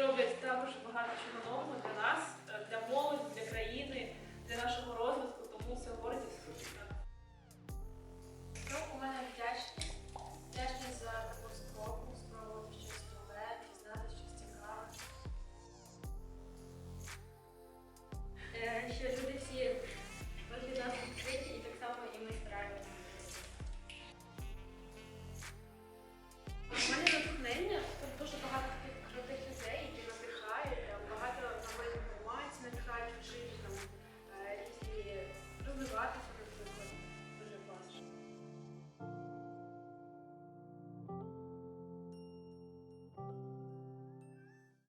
роблять також багато чого нового.